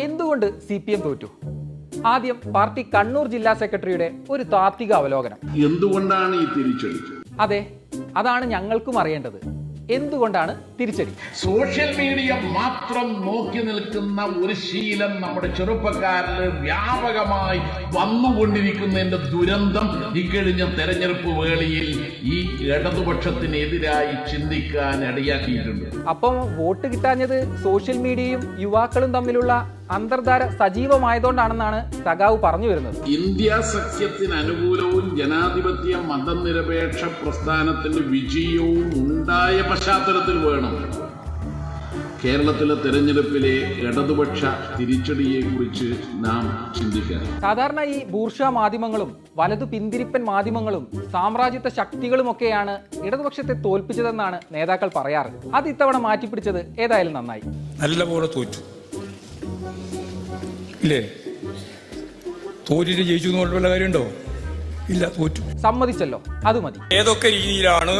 എന്തുകൊണ്ട് C P M തോറ്റു? ആദ്യം പാർട്ടി കണ്ണൂർ ജില്ലാ സെക്രട്ടറിയുടെ ഒരു താത്വിക അവലോകനം. എന്തുകൊണ്ടാണ് ഈ തിരിച്ചടി അതെ അതാണ് ഞങ്ങൾക്കും അറിയേണ്ടത്. എന്തുകൊണ്ടാണ് തിരിച്ചടി? സോഷ്യൽ മീഡിയ മാത്രം നോക്കി നിൽക്കുന്ന ഒരു ശീലം നമ്മുടെ ചെറുപ്പക്കാരിൽ വ്യാപകമായി വന്നുകൊണ്ടിരിക്കുന്നതിന്റെ ദുരന്തം ഇക്കഴിഞ്ഞ തെരഞ്ഞെടുപ്പ് വേളയിൽ ഈ ഇടതുപക്ഷത്തിനെതിരായി ചിന്തിക്കാൻ ഇടയാക്കിയിട്ടുണ്ട്. അപ്പം വോട്ട് കിട്ടാഞ്ഞത് സോഷ്യൽ മീഡിയയും യുവാക്കളും തമ്മിലുള്ള അന്തർധാര സജീവമായതുകൊണ്ടാണെന്നാണ് സഖാവ് പറഞ്ഞു വരുന്നത്. ഇന്ത്യ സഖ്യത്തിന് അനുകൂലവും ജനാധിപത്യ മതനിരപേക്ഷ പ്രസ്ഥാനത്തിന്റെ വിജയവും ഉണ്ടായ പശ്ചാത്തലത്തിൽ വേണം. കേരളത്തിലെ തെരഞ്ഞെടുപ്പിലെ ഇടതുപക്ഷ തിരിച്ചടിയെ കുറിച്ച് നാം ചിന്തിക്കാം സാധാരണ ഈ ബൂർഷ മാധ്യമങ്ങളും വലതു പിന്തിരിപ്പൻ മാധ്യമങ്ങളും സാമ്രാജ്യത്വ ശക്തികളുമൊക്കെയാണ് ഇടതുപക്ഷത്തെ തോൽപ്പിച്ചതെന്നാണ് നേതാക്കൾ പറയാറ്. അത് ഇത്തവണ മാറ്റിപ്പിടിച്ചത് ഏതായാലും നന്നായി. നല്ലപോലെ തോറ്റു. ഇല്ലേ? തോറ്റിട്ട് ജയിച്ചു എന്ന് പറഞ്ഞ വല്ല കാര്യമുണ്ടോ? ഇല്ല തോറ്റു. സമ്മതിച്ചല്ലോ. അത് മതി. ഏതൊക്കെ രീതിയിലാണ്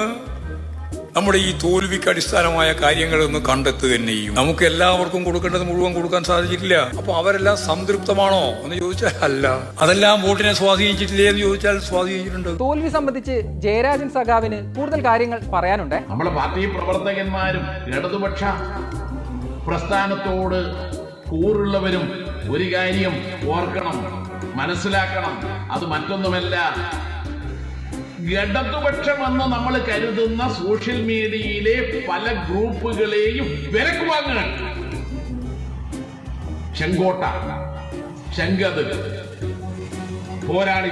നമ്മുടെ ഈ തോൽവിക്ക് അടിസ്ഥാനമായ കാര്യങ്ങൾ ഒന്ന് കണ്ടെത്തുക തന്നെ ചെയ്യും? നമുക്ക് എല്ലാവർക്കും കൊടുക്കേണ്ടത് മുഴുവൻ കൊടുക്കാൻ സാധിച്ചിട്ടില്ല. അപ്പൊ അവരെല്ലാം സംതൃപ്തമാണോ എന്ന് ചോദിച്ചാൽ അല്ല. അതെല്ലാം വോട്ടിനെ സ്വാധീനിച്ചിട്ടില്ലേ എന്ന് ചോദിച്ചാൽ സ്വാധീനിച്ചിട്ടുണ്ട്. തോൽവി സംബന്ധിച്ച് ജയരാജൻ സഖാവിന് കൂടുതൽ കാര്യങ്ങൾ പറയാനുണ്ട്. നമ്മുടെ പാർട്ടി പ്രവർത്തകന്മാരും ഇടതുപക്ഷ പ്രസ്ഥാനത്തോട് കൂറുള്ളവരും ഒരു കാര്യം ഓർക്കണം മനസ്സിലാക്കണം. അത് മറ്റൊന്നുമല്ല. ഇടതുപക്ഷമെന്ന് നമ്മൾ കരുതുന്ന സോഷ്യൽ മീഡിയയിലെ പല ഗ്രൂപ്പുകളെയും വിലക്ക് വാങ്ങുക. ചെങ്കോട്ട ചെങ്കത് പോരാളി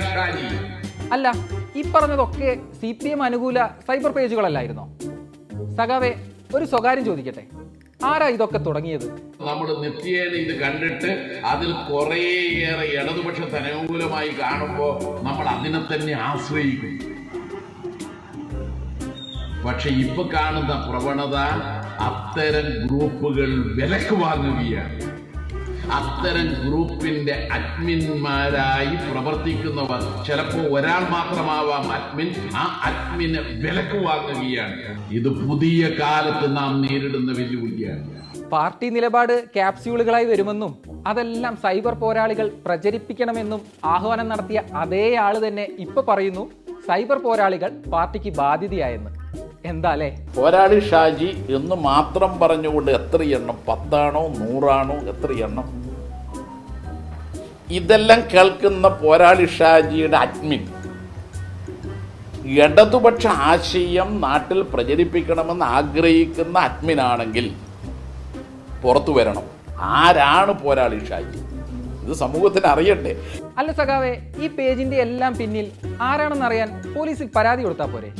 അല്ല ഈ പറഞ്ഞതൊക്കെ സി പി എം അനുകൂല സൈബർ പേജുകളല്ലായിരുന്നോ? സഖാവെ ഒരു സ്വകാര്യം ചോദിക്കട്ടെ. ആരാ ഇതൊക്കെ തുടങ്ങിയത്? നമ്മൾ നിത്യേന ഇത് കണ്ടിട്ട് അതിൽ കുറേയേറെ ഇടതുപക്ഷ അനുകൂലമായി കാണുമ്പോൾ നമ്മൾ അതിനെ തന്നെ ആശ്രയിക്കും. പക്ഷെ ഇപ്പൊ കാണുന്ന പ്രവണത അത്തരം ഗ്രൂപ്പുകൾ വിലക്ക് വാങ്ങുകയാണ്. അത്തരം ഗ്രൂപ്പിന്റെ അഡ്മിന്മാരായി പ്രവർത്തിക്കുന്നവർ ചിലപ്പോൾ ഒരാൾ മാത്രമാവാം അഡ്മിൻ ആ അഡ്മിനെ വിലക്ക് വാങ്ങുകയാണ്. ഇത് പുതിയ കാലത്ത് നാം നേരിടുന്ന വെല്ലുവിളിയാണ്. പാർട്ടി നിലപാട് ക്യാപ്സ്യൂളുകളായി വരുമെന്നും അതെല്ലാം സൈബർ പോരാളികൾ പ്രചരിപ്പിക്കണമെന്നും ആഹ്വാനം നടത്തിയ അതേ ആൾ തന്നെ ഇപ്പൊ പറയുന്നു സൈബർ പോരാളികൾ പാർട്ടിക്ക് ബാധ്യതയായെന്ന്. എന്താ അല്ലേ പോരാളി ഷാജി എന്ന് മാത്രം പറഞ്ഞുകൊണ്ട് എത്ര എണ്ണം? പത്താണോ? നൂറാണോ? എത്ര എണ്ണം? ഇതെല്ലാം കേൾക്കുന്ന പോരാളി ഷാജിയുടെ അഡ്മിൻ. ഇടതുപക്ഷ ആശയം നാട്ടിൽ പ്രചരിപ്പിക്കണമെന്ന് ആഗ്രഹിക്കുന്ന അഡ്മിനാണെങ്കിൽ പുറത്തു വരണം. ആരാണ് പോരാളി ഷാജി? ഇത് സമൂഹത്തിന് അറിയട്ടെ. അല്ല സഖാവേ ഈ പേജിന്റെ എല്ലാം പിന്നിൽ ആരാണെന്ന് അറിയാൻ പോലീസിൽ പരാതി കൊടുത്താൽ പോരെ?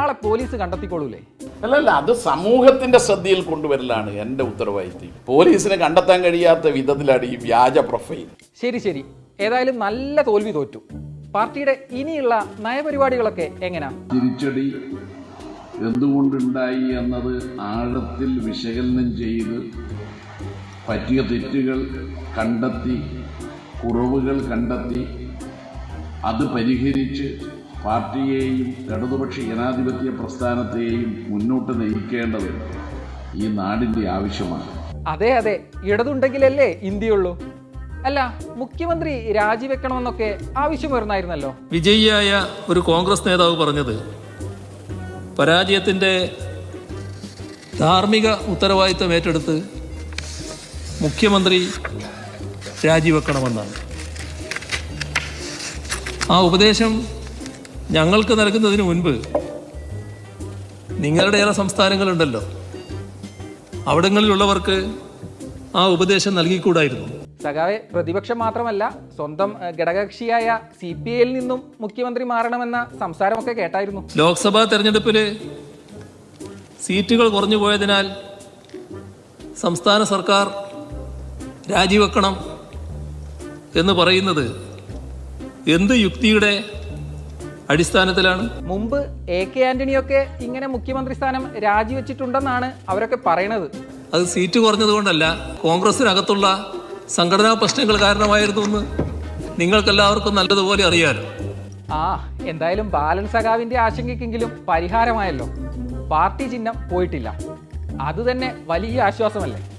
ആളെ പോലീസ് കണ്ടെത്തിക്കോളൂലേ? അല്ലല്ല അത് സമൂഹത്തിന്റെ ശ്രദ്ധയിൽ കൊണ്ടുവരലാണ് എന്റെ ഉത്തരവാദിത്തം പോലീസിന് കണ്ടെത്താൻ കഴിയാത്ത വിധത്തിലാണ് ഈ വ്യാജ പ്രൊഫൈൽ. ശരി ശരി. ഏതായാലും നല്ല തോൽവി തോറ്റു. പാർട്ടിയുടെ ഇനിയുള്ള നയപരിപാടികളൊക്കെ എങ്ങനെയാ തിരിച്ചടി എന്തുകൊണ്ടുണ്ടായി എന്നത് ആഴത്തിൽ വിശകലനം ചെയ്ത് പറ്റിയ തെറ്റുകൾ കണ്ടെത്തി കുറവുകൾ കണ്ടെത്തി അത് പരിഹരിച്ച് പാർട്ടിയെയും ഇടതുപക്ഷ ജനാധിപത്യ പ്രസ്ഥാനത്തെയും മുന്നോട്ട് നയിക്കേണ്ടത് ഈ നാടിന്റെ ആവശ്യമാണ്. അതെ അതെ. ഇടതുണ്ടെങ്കിലല്ലേ ഇന്ത്യയുള്ളൂ. അല്ല മുഖ്യമന്ത്രി രാജിവെക്കണമെന്നൊക്കെ ആവശ്യം വരുന്നായിരുന്നല്ലോ വിജയിയായ ഒരു കോൺഗ്രസ് നേതാവ് പറഞ്ഞത് പരാജയത്തിന്റെ ധാർമ്മിക ഉത്തരവാദിത്തം ഏറ്റെടുത്ത് മുഖ്യമന്ത്രി രാജിവെക്കണമെന്നാണ്. ആ ഉപദേശം ഞങ്ങൾക്ക് നൽകുന്നതിന് മുൻപ് നിങ്ങളുടെ ഏറെ സംസ്ഥാനങ്ങളുണ്ടല്ലോ. അവിടങ്ങളിലുള്ളവർക്ക് ആ ഉപദേശം നൽകിക്കൂടായിരുന്നു. സഖാവെ പ്രതിപക്ഷം മാത്രമല്ല സ്വന്തം ഘടകകക്ഷിയായ സി പി ഐയിൽ നിന്നും മുഖ്യമന്ത്രി മാറണമെന്ന സംസാരമൊക്കെ കേട്ടായിരുന്നു. ലോക്സഭാ തെരഞ്ഞെടുപ്പിൽ സീറ്റുകൾ കുറഞ്ഞു പോയതിനാൽ സംസ്ഥാന സർക്കാർ രാജിവെക്കണം എന്ന് പറയുന്നത് എന്ത് യുക്തിയുടെ അടിസ്ഥാനത്തിലാണ്. മുമ്പ് എ കെ ആന്റണിയൊക്കെ ഇങ്ങനെ മുഖ്യമന്ത്രി സ്ഥാനം രാജിവെച്ചിട്ടുണ്ടെന്നാണ് അവരൊക്കെ പറയണത്. അത് സീറ്റ് കുറഞ്ഞതുകൊണ്ടല്ല കോൺഗ്രസിനകത്തുള്ള സംഘടനാ പ്രശ്നങ്ങൾ കാരണമായിരുന്നു എന്ന് നിങ്ങൾക്കെല്ലാവർക്കും നല്ലതുപോലെ അറിയാലോ. ആ എന്തായാലും ബാലൻ സഖാവിന്റെ ആശങ്കയ്ക്കെങ്കിലും പരിഹാരമായല്ലോ. പാർട്ടി ചിഹ്നം പോയിട്ടില്ല. അതുതന്നെ വലിയ ആശ്വാസമല്ലേ?